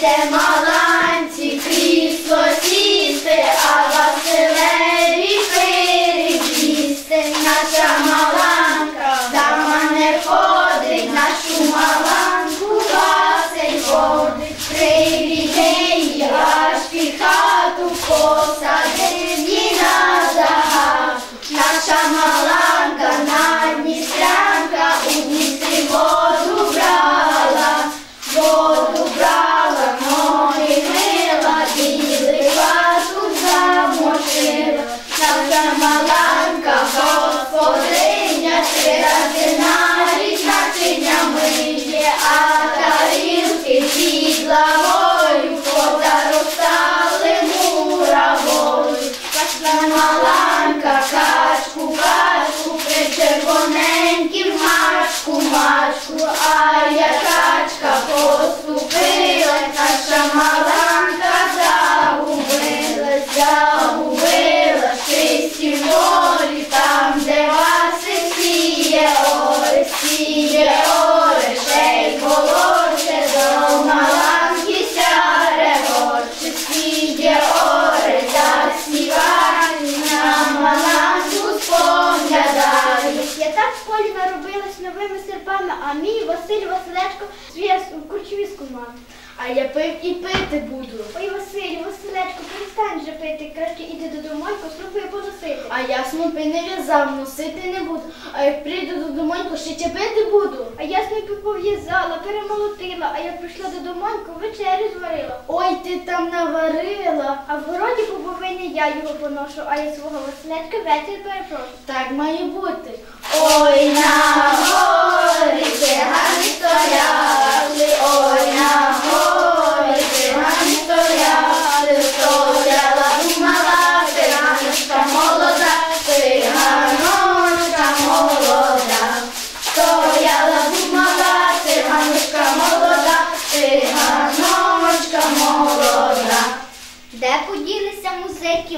them all. Наша маланка, господиня, рази на рік начиня миє, а тарілки під лавою позаростали муравою. Наша маланка, качку, качку, причервоненьким мачку, мачку, а я так в полі наробилась новими серпами, а мій Василь Василечко зв'яз у курчовіску мав. А я пив і пити буду. Ой, Василь, Василечко, перестань вже пити, краще іди додому, спробуй поносити. А я снупи не в'язав, носити не буду. А як прийду додому, ще чепити буду. А я снопи пов'язала, перемолотила, а як прийшла додому, вечерю зварила. Ой, ти там наварила. А в городі бобині я його поношу, а я свого Василечка вечір перепрошу. Так має бути. Ой, на горі цигани стояли,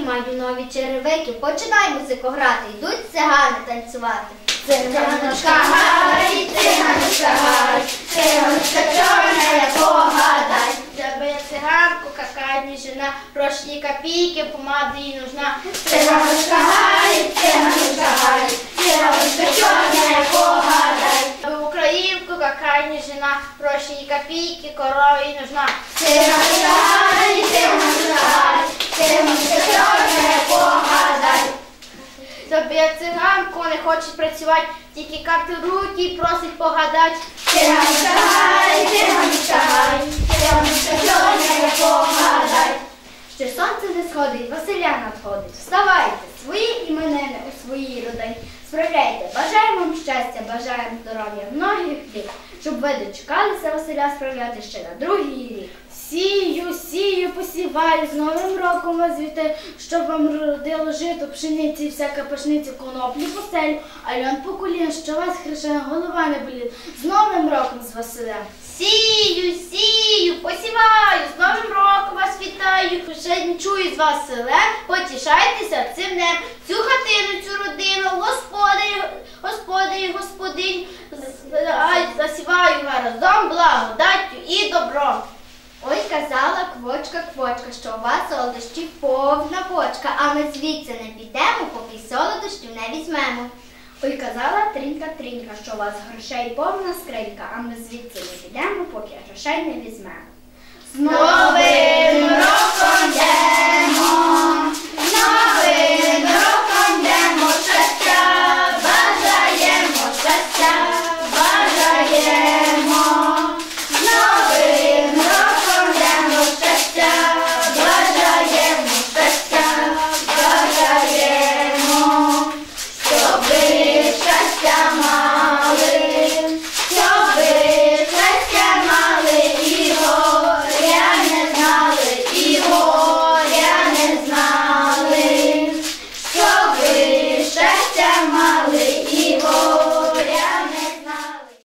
музики, маю нові черевики, починай музику грати, йдуть цигани танцювати. Циганочка гай, циганочка гай, циганочка чорна, погадай. Тебе циганку, какая не жена, гроші і копійки, помада їй нужна. Циганочка гай, циганочка гай, циганочка чорна, погадай. Українку, какая не жена, гроші і копійки, корова їй нужна. Циганочка гай, циганочка гай, чорна, погадай. Тобі циганку не хоче працювати, тільки як руки просить погадать. Гай, циганочка гай, циганочка чорна, не погадай. Ще сонце не сходить, Василя надходить. Вставайте, свої іменини у своїй родині. Справляйте, бажаємо вам щастя, бажаємо здоров'я, многих літ, щоб ви дочекалися Василя справляти ще на другий рік. Сію, сію, посіваю, з Новим роком вас вітаю, щоб вам родило жито, пшениці, всяка пашниця, коноплі поселю, а льон по колін, що вас хрещена голова не болить. З Новим роком з Василем. Сію, сію, посіваю, з Новим роком вас вітаю. Ще чую з вас селе, потішайтеся цим днем. Цю хатину, цю родину, господарі, господарі, господинь, засіваю разом благодаттю і добром. Казала квочка, квочка, що у вас солодощів повна бочка, а ми звідси не підемо, поки солодощів не візьмемо. Ой, казала трінка, трінка, що у вас грошей повна скринька, а ми звідси не підемо, поки грошей не візьмемо. З Новим роком